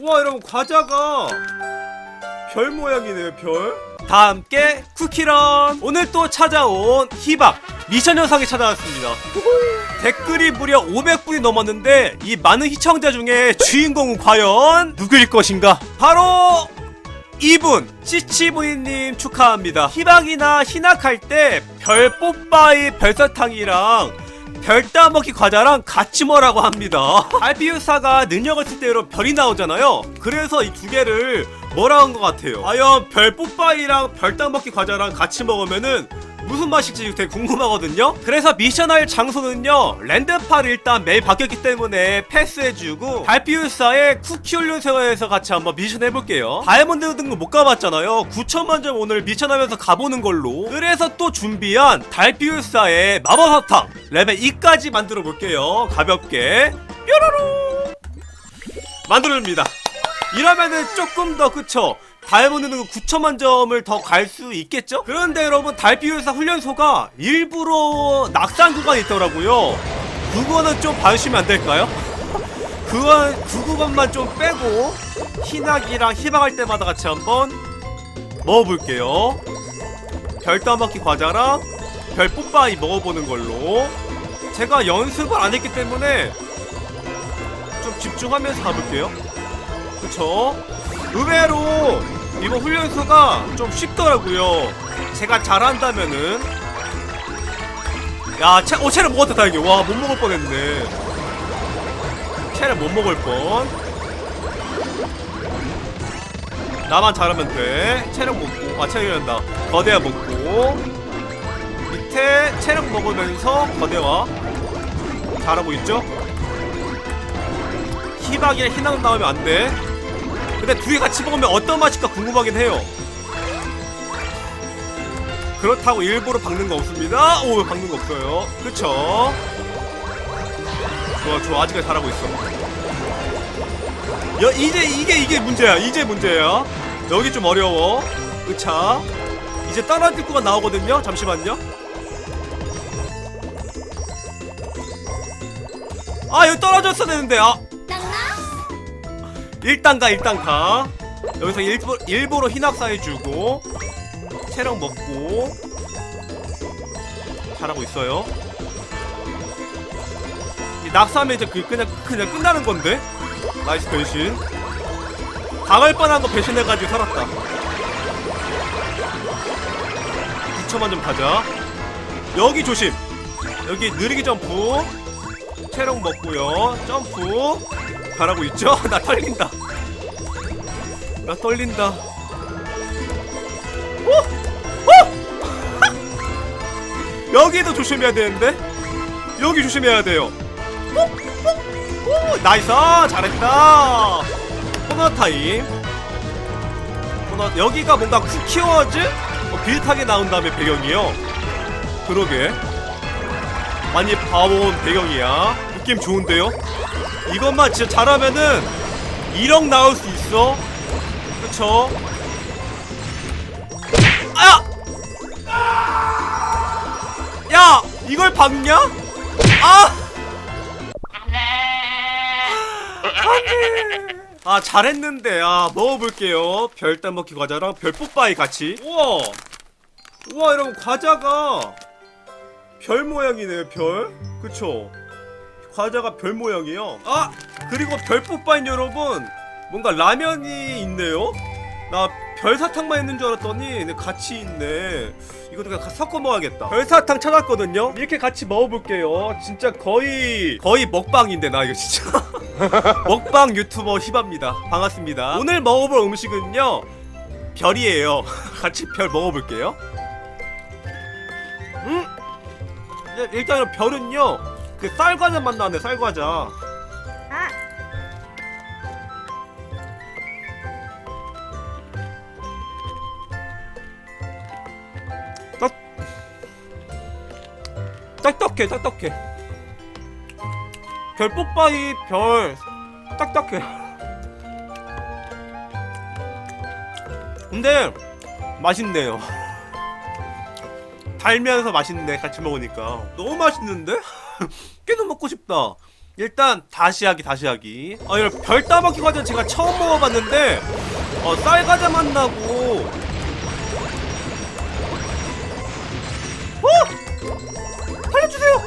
우와 여러분 과자가 별 모양이네요 별. 다 함께 쿠키런 오늘 또 찾아온 희박 미션 영상이 찾아왔습니다. 댓글이 무려 500분이 넘었는데 이 많은 시청자 중에 주인공은 과연 누구일 것인가? 바로 이분 CCV님 축하합니다. 희박이나 희낙할 때 별 뽀빠이 별사탕이랑 별 따먹기 과자랑 같이 먹으라고 합니다. 알비우사가 능력을 쓸 때로 별이 나오잖아요. 그래서 이 두 개를 뭐라 한 것 같아요. 과연 별 뽀빠이랑 별 따먹기 과자랑 같이 먹으면은 무슨 맛일지 되게 궁금하거든요. 그래서 미션할 장소는요. 랜드파를 일단 매일 바뀌었기 때문에 패스해주고 달피우사의 쿠키 올려세워에서 같이 한번 미션 해볼게요. 다이아몬드 등급 못 가봤잖아요. 9천만 점 오늘 미션하면서 가보는 걸로. 그래서 또 준비한 달피우사의 마법사탕 레벨 2까지 만들어 볼게요. 가볍게 뾰로로 만들어줍니다. 이러면은 조금 더 그쵸 다이아몬드 등급 9천만 점을 더 갈 수 있겠죠? 그런데 여러분 달비율사 훈련소가 일부러 낙산 구간이 있더라고요 그거는 좀 봐주시면 안 될까요? 그건 그 구간만 좀 빼고 희낙이랑 희망할 때마다 같이 한번 먹어볼게요 별 따먹기 과자랑 별 뽀빠이 먹어보는 걸로 제가 연습을 안 했기 때문에 좀 집중하면서 가볼게요 그쵸? 의외로 이번 훈련소가 좀 쉽더라고요. 제가 잘한다면은 야, 채, 어, 채를 먹었다 다행히. 와, 못 먹을 뻔했네. 채를 못 먹을 뻔. 나만 잘하면 돼. 체력 먹고, 아, 체력이란다. 거대화 먹고. 밑에 체력 먹으면서 거대화. 잘하고 있죠? 희박이랑 희나는 나오면 안 돼. 근데 둘이 같이 먹으면 어떤 맛일까 궁금하긴 해요. 그렇다고 일부러 박는 거 없습니다. 오, 박는 거 없어요. 그쵸? 좋아, 좋아. 아직까지 잘하고 있어. 여, 이제, 이게, 이게 문제야. 이제 문제야. 여기 좀 어려워. 그차. 이제 떨어질 구가 나오거든요. 잠시만요. 아, 여기 떨어졌어야 되는데, 아. 일단 가 일단 가. 여기서 일부, 일부러 희낙사 해주고 체력 먹고 잘하고 있어요. 이 낙사하면 이제 그 그냥 그냥 끝나는 건데? 나이스 변신. 당할 뻔한 거 배신해가지고 살았다. 9천만 좀 가자. 여기 조심. 여기 느리게 점프. 체력 먹고요. 점프 잘하고 있죠? 나 떨린다. 나 떨린다. 오! 오! 여기도 조심해야 되는데? 여기 조심해야 돼요. 오! 오! 오! 나이스! 잘했다! 코너 타임. 코너, 여기가 뭔가 쿠키워즈? 뭐 비슷하게 나온 다음에 배경이요. 그러게. 많이 봐본 배경이야. 느낌 좋은데요? 이것만 진짜 잘하면은 1억 나올 수 있어. 그쵸? 아! 야! 이걸 박냐? 아! 아 잘했는데 아 먹어볼게요. 별 따먹기 과자랑 별 뽀빠이 같이. 우와. 우와 여러분 과자가 별 모양이네요 별. 그쵸? 과자가 별 모양이에요. 아 그리고 별 뽀빠인 여러분 뭔가 라면이 있네요. 나 별사탕만 있는 줄 알았더니 같이 있네. 이것도 그냥 섞어 먹어야겠다. 별사탕 찾았거든요. 이렇게 같이 먹어볼게요. 진짜 거의 거의 먹방인데 나 이거 진짜 먹방 유튜버 희바입니다. 반갑습니다. 오늘 먹어볼 음식은요 별이에요. 같이 별 먹어볼게요. 음 일단 별은요 그 쌀과자 맛 나네 쌀과자. 아, 딱딱해 딱딱해. 별 뽀빠이 별 딱딱해. 근데 맛있네요. 달면서 맛있네 같이 먹으니까. 너무 맛있는데? 깨도 먹고 싶다. 일단 다시 하기 다시 하기. 아 이런 별 따먹기 과자 제가 처음 먹어봤는데 어, 쌀과자 맛 나고. 어! 살려주세요!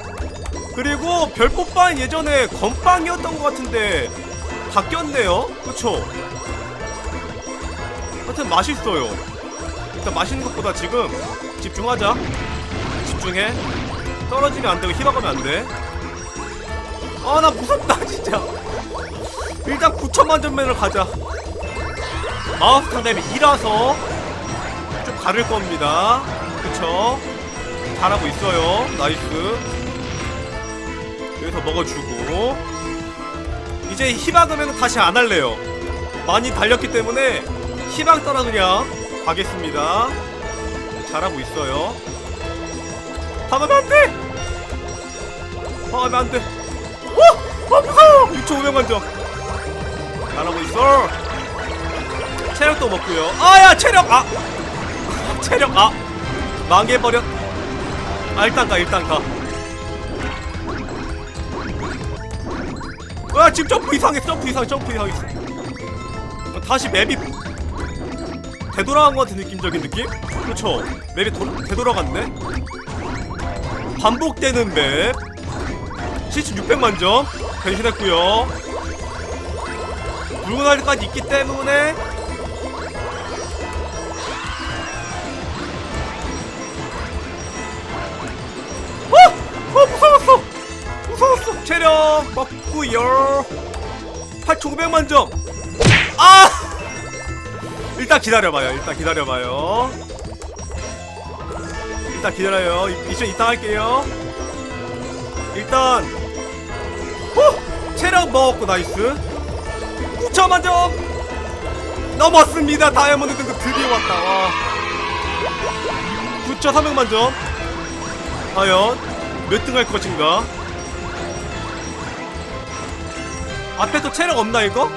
그리고 별뽀빵 예전에 건빵이었던 것 같은데 바뀌었네요. 그쵸? 하여튼 맛있어요. 일단 맛있는 것보다 지금 집중하자. 집중해. 떨어지면 안 되고 희박하면 안돼 아 나 무섭다 진짜. 일단 9천 만 점면을 가자. 마우스 상대이 2라서 좀 가를 겁니다. 그쵸? 잘하고 있어요. 나이스. 여기서 먹어주고. 이제 희박하면 다시 안 할래요. 많이 달렸기 때문에 희박 따라 그냥 가겠습니다. 잘하고 있어요. 당하면 안돼! 당하면 안돼 어! 아 무서워! 6,500만 점 잘하고 있어. 체력도 먹고요. 아야 체력! 아! 체력 아! 망해버렸 아 일단 가 일단 가. 와, 지금 점프 이상해 점프 이상 점프 이상했어 어, 다시 맵이 되돌아간 것 같은 느낌적인 느낌? 그렇죠 맵이 도, 되돌아갔네. 반복되는 맵 시즌 600만 점. 변신했고요. 붉은 알까지 있기 때문에 어! 어 무서웠어! 무서웠어! 체력 먹고요. 8,500만 점. 아! 일단 기다려봐요. 일단 기다려봐요. 일단 기다려요. 이- 미션 이따 할게요. 일단 어! 체력 먹었고 나이스. 9천만 점! 넘었습니다. 다이아몬드 등급 드디어 왔다. 와. 9,300만 점. 과연 몇 등 할 것인가? 앞에 또 체력 없나 이거?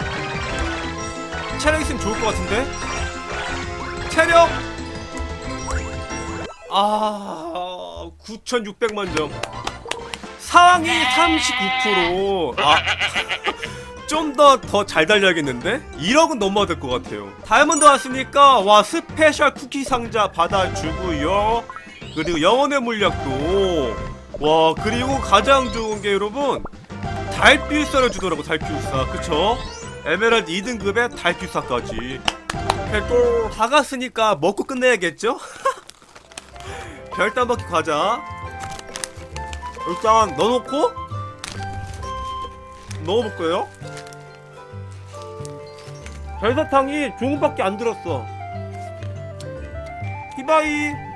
체력 있으면 좋을 것 같은데? 체력? 아 9,600만 점 상위 39% 아, 좀 더 더 잘 달려야겠는데? 1억은 넘어야 될 것 같아요. 다이아몬드 왔으니까 와 스페셜 쿠키 상자 받아주고요. 그리고 영혼의 물약도 와 그리고 가장 좋은 게 여러분 달필사를 주더라고 달필사 그쵸? 에메랄드 2등급의 달필사까지 됐고 다 갔으니까 먹고 끝내야겠죠? 별따먹기 과자 일단 넣어놓고 넣어볼 거예요. 별사탕이 조금밖에 안 들었어. 히바이